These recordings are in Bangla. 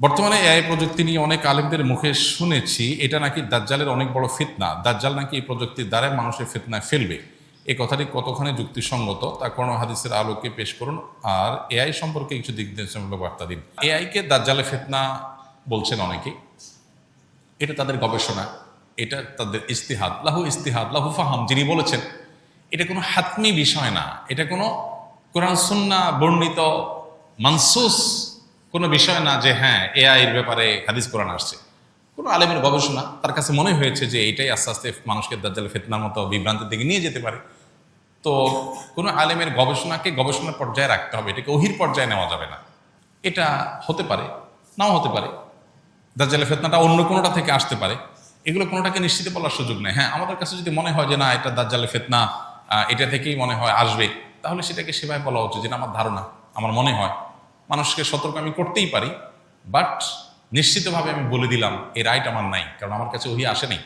বর্তমানে এআই প্রযুক্তি নিয়ে অনেক আলেমদের মুখে শুনেছি, এটা নাকি দাজ্জালের অনেক বড় ফিতনা। দাজ্জাল নাকি এই প্রযুক্তির দ্বারাই মানুষের ফিতনায় ফেলবে। এই কথাটি কতখানি যুক্তিসঙ্গত তা কোন হাদিসের আলোকে পেশ করুন। আর এআই সম্পর্কে কিছু দিক নির্দেশনমূলক বার্তা দিন। এআইকে দাজ্জালের ফিতনা বলছেন অনেকে। এটা তাদের গবেষণা। এটা তাদের ইস্তিহাদ। লাহু ইস্তিহাদ, লাহু ফাহাম যিনি বলেছেন, এটা কোনো হাতমি বিষয় না। এটা কোনো কোরআন সুন্না বর্ণিত মানসুস কোনো বিষয় না যে হ্যাঁ এআই এর ব্যাপারে হাদিস কোরআন আসছে। কোনো আলেমের গবেষণা তার কাছে মনে হয়েছে যে এটাই আস্তে আস্তে মানুষকে দাজ্জাল ফেতনার মতো বিভ্রান্তির দিকে নিয়ে যেতে পারে। তো কোনো আলেমের গবেষণাকে গবেষণার পর্যায়ে রাখতে হবে, এটাকে অহির পর্যায়ে নেওয়া যাবে না। এটা হতে পারে, নাও হতে পারে। দাজ্জালের ফেতনাটা অন্য কোনোটা থেকে আসতে পারে। এগুলো কোনোটাকে নিশ্চিত বলার সুযোগ নেই। হ্যাঁ আমাদের কাছে যদি মনে হয় যে, না, এটা দাজ্জালের ফেতনা এটা থেকেই মনে হয় আসবে, তাহলে সেটাকে সেভাবে বলা উচিত যেটা আমার ধারণা, আমার মনে হয়। মানুষকে সতর্ক আমি করতেই পারি বাট নিশ্চিতভাবে আমি বলে দিলাম, এই রাইট আমার নাই, কারণ আমার কাছে ওহি আসেনি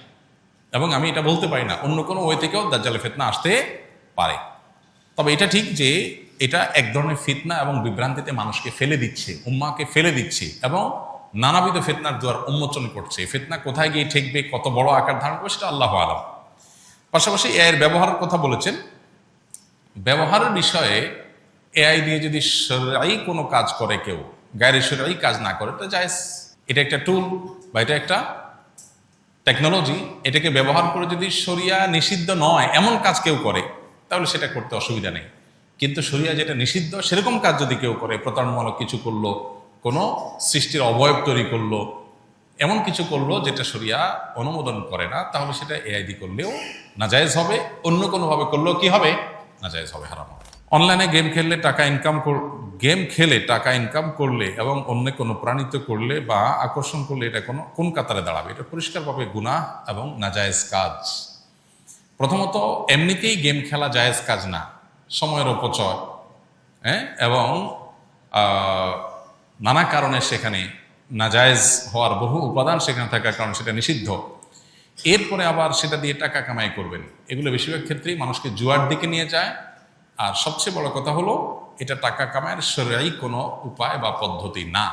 এবং আমি এটা বলতে পারি না, অন্য কোনো ওয়ে থেকেও দাজ্জালে ফেতনা আসতে পারে। তবে এটা ঠিক যে এটা এক ধরনের ফিতনা এবং বিভ্রান্তিতে মানুষকে ফেলে দিচ্ছে, উম্মাকে ফেলে দিচ্ছে এবং নানাবিধ ফিতনার দুয়ার উন্মোচন করছে। ফেতনা কোথায় গিয়ে ঠেকবে, কত বড় আকার ধারণ করবে সেটা আল্লাহ আলম। পাশাপাশি এর ব্যবহারের কথা বলেছেন। ব্যবহারের বিষয়ে এআই দিয়ে যদি সরাই কোনো কাজ করে কেউ, গায়ের সরাই কাজ না করে, তো জায়েজ। এটা একটা টুল বা এটা একটা টেকনোলজি এটাকে ব্যবহার করে যদি শরিয়া নিষিদ্ধ নয়, এমন কাজ কেউ করে, তাহলে সেটা করতে অসুবিধা নেই। কিন্তু শরিয়া যেটা নিষিদ্ধ, সেরকম কাজ যদি কেউ করে, প্রতারণমূলক কিছু করল, কোনো সৃষ্টির অবয়ব তৈরি করল, এমন কিছু করল যেটা শরিয়া অনুমোদন করে না, তাহলে সেটা এআইডি করলেও নাজায়েজ হবে, অন্য কোনোভাবে করলেও কি হবে? নাজায়েজ হবে, হারাম হবে। অনলাইনে গেম খেললে টাকা ইনকাম গেম খেলে টাকা ইনকাম করলে এবং অন্য কোনো প্রাণিত করলে বা আকর্ষণ করলে এটা কোনো কোন কাতারে দাঁড়াবে? এটা পরিষ্কারভাবে গুনাহ এবং নাজায়েজ কাজ। প্রথমত, এমনিতেই গেম খেলা জায়েজ কাজ না। সময়ের অপচয় হ্যাঁ? এবং নানা কারণে সেখানে নাজায়েজ হওয়ার বহু উপাদান সেখানে থাকার কারণে সেটা নিষিদ্ধ। এরপরে আবার সেটা দিয়ে টাকা কামাই করবেন। এগুলো বেশিরভাগ ক্ষেত্রেই মানুষকে জুয়ার দিকে নিয়ে যায় আর সবচেয়ে বড় কথা হলো, এটা টাকা কামাইয়ের সরাই কোনো উপায় বা পদ্ধতি না।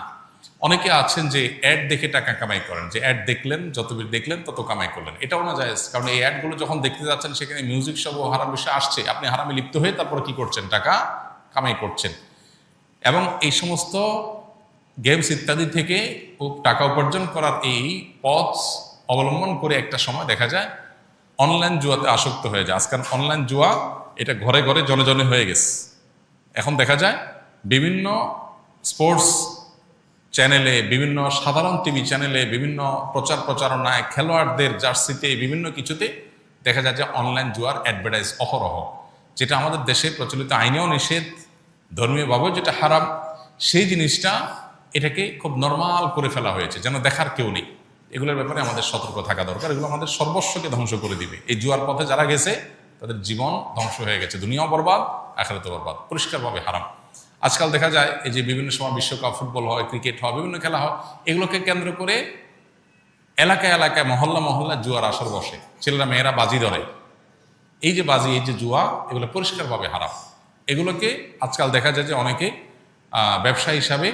অনেকে আছেন যে অ্যাড দেখে টাকা কামাই করেন, যে অ্যাড দেখলেন, যত বেশি দেখলেন, তত কামাই করলেন। এটাও না যায়, কারণ এই অ্যাডগুলো যখন দেখতে যাচ্ছেন, সেখানে মিউজিক সব হারাম বিষয় আসছে। আপনি হারামে লিপ্ত হয়ে তারপরে কি করছেন? টাকা কামাই করছেন। এবং এই সমস্ত গেমস ইত্যাদি থেকে টাকা উপার্জন করার এই পথ অবলম্বন করে একটা সময় দেখা যায় অনলাইন জুয়াতে আসক্ত হয়ে যায়। আজকাল অনলাইন জুয়া, এটা ঘরে ঘরে জনে জনে হয়ে গেছে। এখন দেখা যায়, বিভিন্ন স্পোর্টস চ্যানেলে বিভিন্ন সাধারণ টিভি চ্যানেলে বিভিন্ন প্রচার প্রচারণায় খেলোয়াড়দের জার্সিতে, বিভিন্ন কিছুতে দেখা যায় যে অনলাইন জুয়ার অ্যাডভার্টাইজ অহরহ, যেটা আমাদের দেশে প্রচলিত আইনেও নিষেধ ধর্মীয়ভাবেও যেটা হারাম, সেই জিনিসটা এটাকে খুব নর্মাল করে ফেলা হয়েছে, যেন দেখার কেউ নেই। এগুলোর ব্যাপারে আমাদের সতর্ক থাকা দরকার। এগুলো আমাদের সর্বস্বকে ধ্বংস করে দিবে। এই জুয়ার পথে যারা গেছে, তাদের জীবন ধ্বংস হয়ে গেছে। দুনিয়াও বরবাদ আখেরাতে বরবাদ। পরিষ্কারভাবে হারাম। আজকাল দেখা যায়, এই যে বিভিন্ন সময় বিশ্বকাপ ফুটবল হয়, ক্রিকেট হয়, বিভিন্ন খেলা হয়, এগুলোকে কেন্দ্র করে এলাকায় এলাকায়, মহল্লা মহল্লা জুয়ার আসর বসে। ছেলেরা, মেয়েরা বাজি ধরে। এই যে বাজি, এই যে জুয়া, এগুলো পরিষ্কারভাবে হারাম। এগুলোকে আজকাল দেখা যায় যে অনেকে ব্যবসা হিসাবে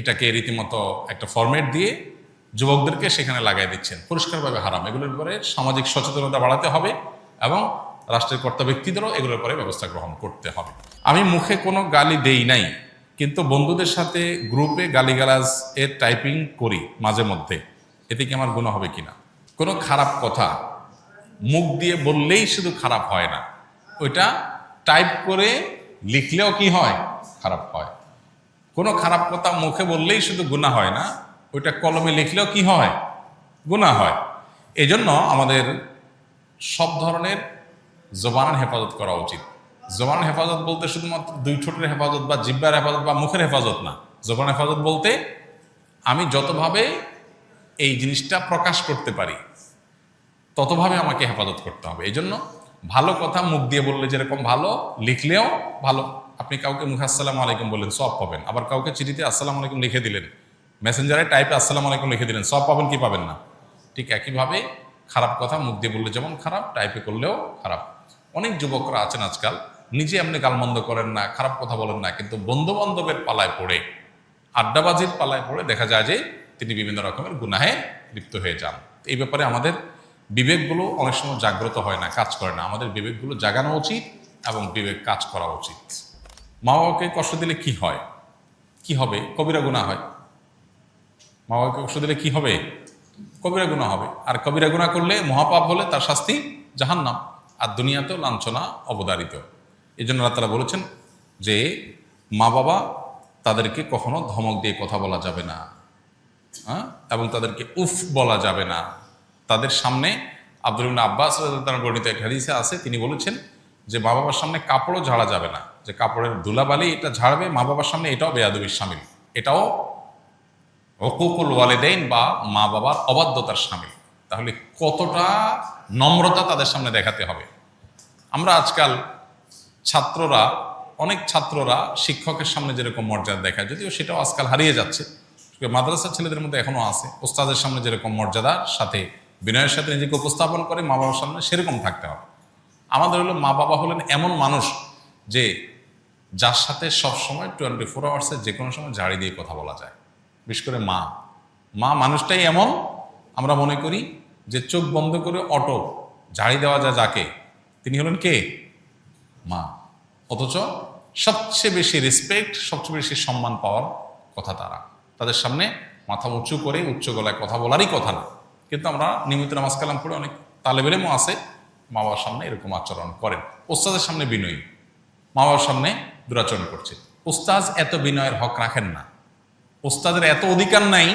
এটাকে রীতিমতো একটা ফরম্যাট দিয়ে যুবকদেরকে সেখানে লাগাই দিচ্ছেন। পরিষ্কারভাবে হারাম। এগুলোর ব্যাপারে সামাজিক সচেতনতা বাড়াতে হবে এবং রাষ্ট্রের কর্তা ব্যক্তিদেরও এগুলোর ব্যাপারে ব্যবস্থা গ্রহণ করতে হবে। আমি মুখে কোনো গালি দেই নাই, কিন্তু বন্ধুদের সাথে গ্রুপে গালিগালাজ এর টাইপিং করি মাঝে মধ্যে। এতে কি আমার গুণ হবে কিনা কোনো খারাপ কথা মুখ দিয়ে বললেই শুধু খারাপ হয় না। ওইটা টাইপ করে লিখলেও কি হয়? খারাপ হয়। কোনো খারাপ কথা মুখে বললেই শুধু গুণা হয় না ওইটা কলমে লিখলেও কি হয়? গুণা হয়। এজন্য আমাদের সব ধরনের জবানের হেফাজত করা উচিত। জবানের হেফাজত বলতে শুধুমাত্র দুই ঠোঁটের হেফাজত বা জিব্বার হেফাজত বা মুখের হেফাজত না। জবান হেফাজত বলতে আমি যতভাবে এই জিনিসটা প্রকাশ করতে পারি, ততভাবে আমাকে হেফাজত করতে হবে। এই জন্য ভালো কথা মুখ দিয়ে বললে যেরকম ভালো, লিখলেও ভালো। আপনি কাউকে মুখে আসসালামু আলাইকুম বললেন সব পাবেন। আবার কাউকে চিঠিতে আসসালামু আলাইকুম লিখে দিলেন মেসেঞ্জারে টাইপে আসসালাম আলাইকুম লিখে দিলেন। সব পাবেন কি পাবেন না? ঠিক একইভাবে খারাপ কথা, মুখ দিয়ে বললে যেমন খারাপ টাইপে করলেও খারাপ। অনেক যুবকরা আছেন আজকাল, নিজে এমনি গালমন্দ করেন না, খারাপ কথা বলেন না, কিন্তু বন্ধু বান্ধবের পালায় পড়ে, আড্ডাবাজির পালায় পড়ে দেখা যায় যে তিনি বিভিন্ন রকমের গুনাহে লিপ্ত হয়ে যান। এই ব্যাপারে আমাদের বিবেকগুলো অনেক সময় জাগ্রত হয় না, কাজ করে না। আমাদের বিবেকগুলো জাগানো উচিত এবং বিবেক কাজ করা উচিত। মা বাবাকে কষ্ট দিলে কি হয়? কি হবে? কবিরা গুণা হয়। মা বাবাকে কষ্ট দিলে কি হবে? কবিরা গুণা হবে। আর কবিরা গুণা করলে মহাপাপ হলে তার শাস্তি জাহান্নাম। আর দুনিয়াতেও লাঞ্ছনা অবদারিত। এই জন্য তালা বলেছেন যে, মা বাবা তাদেরকে কখনো ধমক দিয়ে কথা বলা যাবে না। হ্যাঁ? এবং তাদেরকে উফ বলা যাবে না। তাদের সামনে আব্দুল আব্বাস তার এক হাদিসে আছে, তিনি বলেছেন যে, মা বাবার সামনে কাপড়ও ঝাড়া যাবে না। যে কাপড়ের ধুলাবালি এটা ঝাড়বে, মা বাবার সামনে এটাও বেয়াদবির সামিল। এটাও হকুকুল ওয়ালেদাইন বা মা বাবার অবাধ্যতার সামিল তাহলে কতটা নম্রতা তাদের সামনে দেখাতে হবে? আমরা আজকাল ছাত্ররা, অনেক ছাত্ররা শিক্ষকের সামনে যেরকম মর্যাদা দেখায়, যদিও সেটাও আজকাল হারিয়ে যাচ্ছে। মাদ্রাসার ছেলেদের মধ্যে এখনও আছে, ওস্তাদের সামনে যেরকম মর্যাদার সাথে বিনয়ের সাথে নিজেকে উপস্থাপন করে মা বাবার সামনে সেরকম থাকতে হবে। আমাদের হলো মা বাবা হলেন এমন মানুষ যে, যার সাথে সব সময় টোয়েন্টি ফোর আওয়ার্সে যে কোনো সময় ঝাড়ি দিয়ে কথা বলা যায়। বিশেষ করে মা। মা মানুষটাই এমন, আমরা মনে করি যে চোখ বন্ধ করে অটো, ঝাড়ি দেওয়া যায় যাকে, তিনি হলেন কে? মা। অথচ সবচেয়ে বেশি রেসপেক্ট সবচেয়ে বেশি সম্মান পাওয়ার কথা তারা। তাদের সামনে মাথা উঁচু করে উচ্চ গলায় কথা বলারই কথা না। কিন্তু আমরা নিয়মিত নামাজ কালাম করে অনেক তালেবেরেমও আছে, মা বাবার সামনে এরকম আচরণ করেন। ওস্তাদের সামনে বিনয়ী। মা বাবার সামনে দুরাচরণ করছে। ওস্তাজ এত বিনয়ের হক রাখেন না। ওস্তাদের এত অধিকার নাই,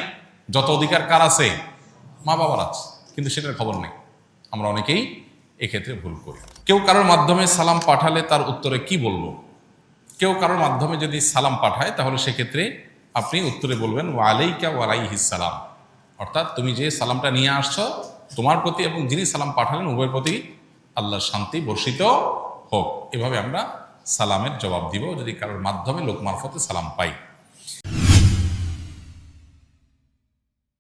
যত অধিকার কার আছে? মা বাবার আছে, কিন্তু সেটার খবর নেই। আমরা অনেকেই এক্ষেত্রে ভুল করি। কেউ কারোর মাধ্যমে সালাম পাঠালে তার উত্তরে কি বলব? কেউ কারোর মাধ্যমে যদি সালাম পাঠায়, তাহলে সেক্ষেত্রে আপনি উত্তরে বলবেন, ওয়ালাইকা ওয়ালাইহিস সালাম। অর্থাৎ তুমি যে সালামটা নিয়ে আসছো, তোমার প্রতি এবং যিনি সালাম পাঠালেন, উভয়ের প্রতি আল্লাহর শান্তি বর্ষিত হোক। এভাবে আমরা সালামের জবাব দিব, যদি কারোর মাধ্যমে লোক মারফতে সালাম পাই।